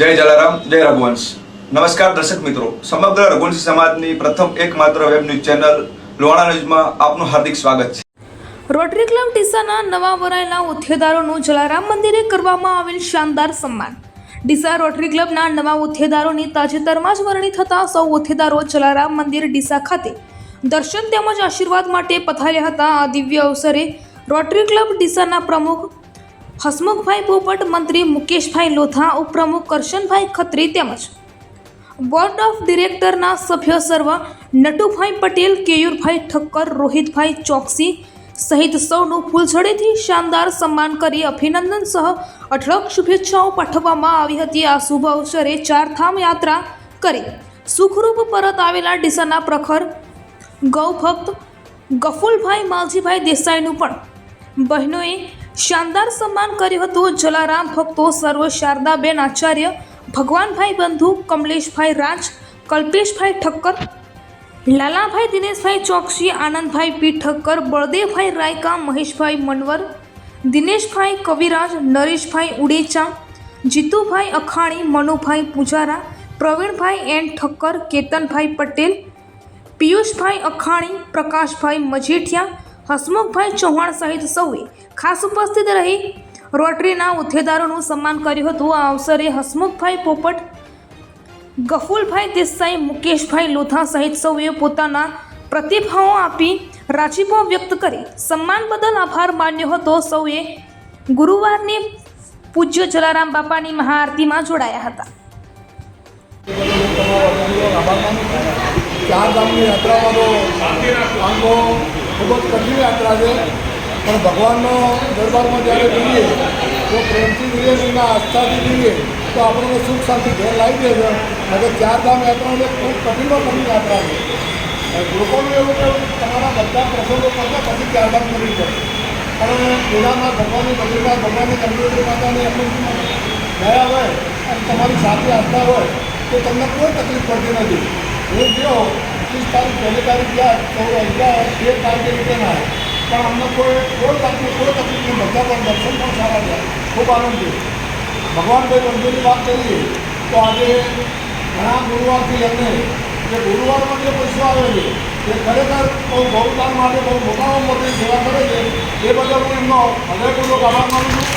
જય જલારામ, જય રઘુવંશ. નમસ્કાર દર્શક મિત્રો. સમગ્ર રઘુવંશી સમાજની પ્રથમ એકમાત્ર વેબ ન્યૂઝ ચેનલ લોણા ન્યૂઝમાં આપનું હાર્દિક સ્વાગત છે. રોટરી ક્લબ ડીસાના નવા વરાયેલા હોદ્દેદારોનું જલારામ મંદિરે કરવામાં આવેલ શાનદાર સન્માન. ડીસા રોટરી ક્લબના નવા હોદ્દેદારોની તાજેતરમાં જ વરણી થતા સૌ હોદ્દેદારો જલારામ મંદિર ડીસા ખાતે દર્શન તેમજ આશીર્વાદ માટે પથાર્યા હતા. આ દિવ્ય અવસરે રોટરી ક્લબ ડીસાના પ્રમુખ હસમુખભાઈ પોપટ, મંત્રી મુકેશભાઈ લોથા ઉપપ્રમુખ કરશનભાઈ ખત્રી તેમજ બોર્ડ ઓફ ડિરેક્ટરના સભ્ય સર્વ નટુભાઈ પટેલ, કેયુરભાઈ ઠક્કર, રોહિતભાઈ ચોકસી સહિત સૌનું ફૂલઝડીથી શાનદાર સન્માન કરી અભિનંદન સહ અઢળક શુભેચ્છાઓ પાઠવવામાં આવી હતી. આ શુભ અવસરે ચારધામ યાત્રા કરી સુખરૂપ પરત આવેલા ડીસાના પ્રખર ગૌભક્ત ગફુલભાઈ માલજીભાઈ દેસાઈનું પણ બહેનોએ શાનદાર સન્માન કર્યું હતું જલારામ ભક્તો સર્વ શારદાબેન આચાર્ય, ભગવાનભાઈ બંધુ, કમલેશભાઈ રાજ, કલ્પેશભાઈ ઠક્કર, લાલાભાઈ દિનેશભાઈ ચોકસી, આનંદભાઈ પી ઠક્કર, બળદેવભાઈ રાયકા, મહેશભાઈ મનવર, દિનેશભાઈ કવિરાજ, નરેશભાઈ ઉડેચા, જીતુભાઈ અખાણી, મનુભાઈ પૂજારા, પ્રવીણભાઈ એન ઠક્કર, કેતનભાઈ પટેલ, પિયુષભાઈ અખાણી, પ્રકાશભાઈ મજીઠિયા હસમુખભાઈ ચૌહાણ સહિત સૌએ ખાસ ઉપસ્થિત રહી રોટરીના હોદ્દેદારોનું સન્માન કર્યું હતું. આ અવસરે હસમુખભાઈ પોપટ, ગફુલભાઈ દેસાઈ, મુકેશભાઈ લોથા સહિત સૌએ પોતાના પ્રતિભાવો આપી રાજીપો વ્યક્ત કરી સન્માન બદલ આભાર માન્યો હતો. સૌએ ગુરુવારની પૂજ્ય જલારામ બાપાની મહાઆરતીમાં જોડાયા હતા. ચાર ધામની યાત્રામાં તો ખૂબ જ કઠિન યાત્રા છે. પણ ભગવાનનો દરબારમાં જ્યારે જઈએ, તો પ્રેમથી જઈએ એમના આસ્થાથી જઈએ, તો આપણને સુખ શાંતિ ઘેર લાવી દે છે. અને ચારધામ યાત્રા એટલે ખૂબ કઠિનમાં કઠિન યાત્રા છે. લોકોનું એવું કહેવું તમારા બધા પ્રસંગો કરતા પછી ચારધામ કરવી પડે. પણ પેલામાં ભગવાનની મંદિરમાં, ભગવાનની કંકોત્રી માતાની એમની ગયા હોય અને તમારી સાથે આસ્થા હોય, તો તમને કોઈ તકલીફ પડતી નથી. હું ગયો ત્રીસ તારીખ પહેલી તારીખ ગયા ચૌદ અગિયાર તેર તારીખે રિટર્ન આવ્યા પણ અમને કોઈ કોઈ તારીખે, કોઈ તકલીફ નહીં, બધા પણ દર્શન પણ સારા થયા. ખૂબ આનંદ થયો. ભગવાન ભાઈ મંદિરની વાત કરીએ, તો આજે ઘણા ગુરુવારથી એમને જે ગુરુવારમાં જે પૈસો આવે છે, એ ખરેખર બહુ ગૌદાન માટે, બહુ મોટામાં મોટી સેવા કરે છે. એ બદલ હું એમનો હૃદયપૂર્વક આભાર માનું છું.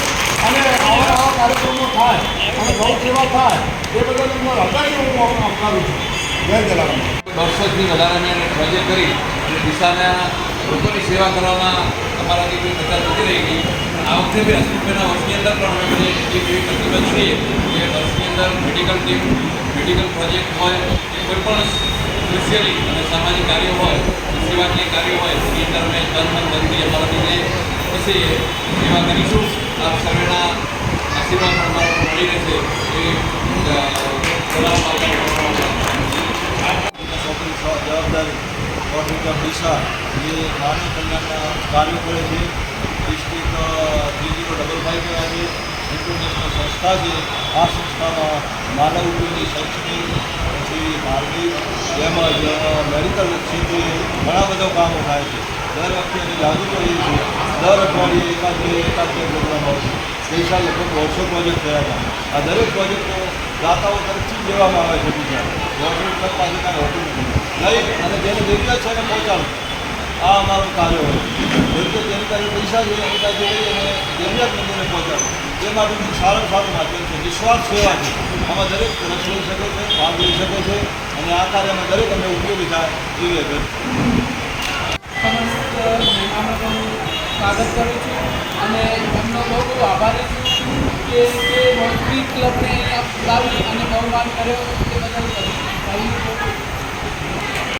અને આવા આવા કાર્યક્રમો થાય, અને ગૌ સેવા થાય, એ બદલ એમનો હૃદય હું આવકારું છું. જય જલારામ. વર્ષોથી વધારાની અમે પ્રોજેક્ટ કરી અને દિશાના લોકોની સેવા કરવામાં અમારાથી કોઈ મદદ નથી રહી ગઈ આ વખતે બી હસમુખભાઈના વર્ષની અંદર પણ અમે એવી પ્રતિબદ્ધ છીએ કે વર્ષની અંદર મેડિકલ ટીમ મેડિકલ પ્રોજેક્ટ હોય કે કોઈ પણ સોશિયલી અને સામાજિક કાર્યો હોય, સેવાકીય કાર્યો હોય, એની અંદર અમે તન મન ધનથી અમારાથી પછી સેવા કરીશું. આપ સર્વેના આશીર્વાદ અમારા મળી રહેશે. એ ગવર્મેન્ટ ઓફ ડીસા જે માનવ કલ્યાણના કાર્યો કરે છે, ડિસ્ટ્રિક્ટ થ્રી ડબલ ફાઇવ છે, ઇન્ટરનેશનલ સંસ્થા છે, આ સંસ્થામાં માનવ ઉપયોગી શૈક્ષણિક, પછી માર્ગિક તેમજ મેડિકલ ક્ષેત્રે ઘણા બધા કામો થાય છે. દર વખતે અમે લાગુ કરીએ છીએ, દર અઠવાડિયે એકાદ બે એકાદ બે પ્રોગ્રામ આવશે ગઈ લગભગ વર્ષો પ્રોજેક્ટ થયા હતા આ દરેક પ્રોજેક્ટો દાતાઓ તરફથી લેવામાં આવે છે બીજા. ગવર્મેન્ટ તરફ જે કાંઈ હોતું નથી. લઈ અને જેને જરૂરિયાત છે એને પહોંચાડો. આ અમારું કાર્ય હોય. જરૂરિયાત જેની પાસે પૈસા છે એની પાસે લઈ અને જરૂરિયાતમંદોને પહોંચાડો. એ માટેનું સારામાં સારું માધ્યમ છે નિસ્વાર્થ સેવા છે. આમાં દરેક રસ લઈ શકે છે, ભાગ લઈ શકે છે અને આ કાર્યમાં દરેક અમને ઉપયોગી થાય એવી સ્વાગત કરું છું અને એમનો બહુ બહુ આભારી છું કે તે રોટરી ક્લબને અહીંયા બોલાવી અને બહુમાન કર્યો તે બદલ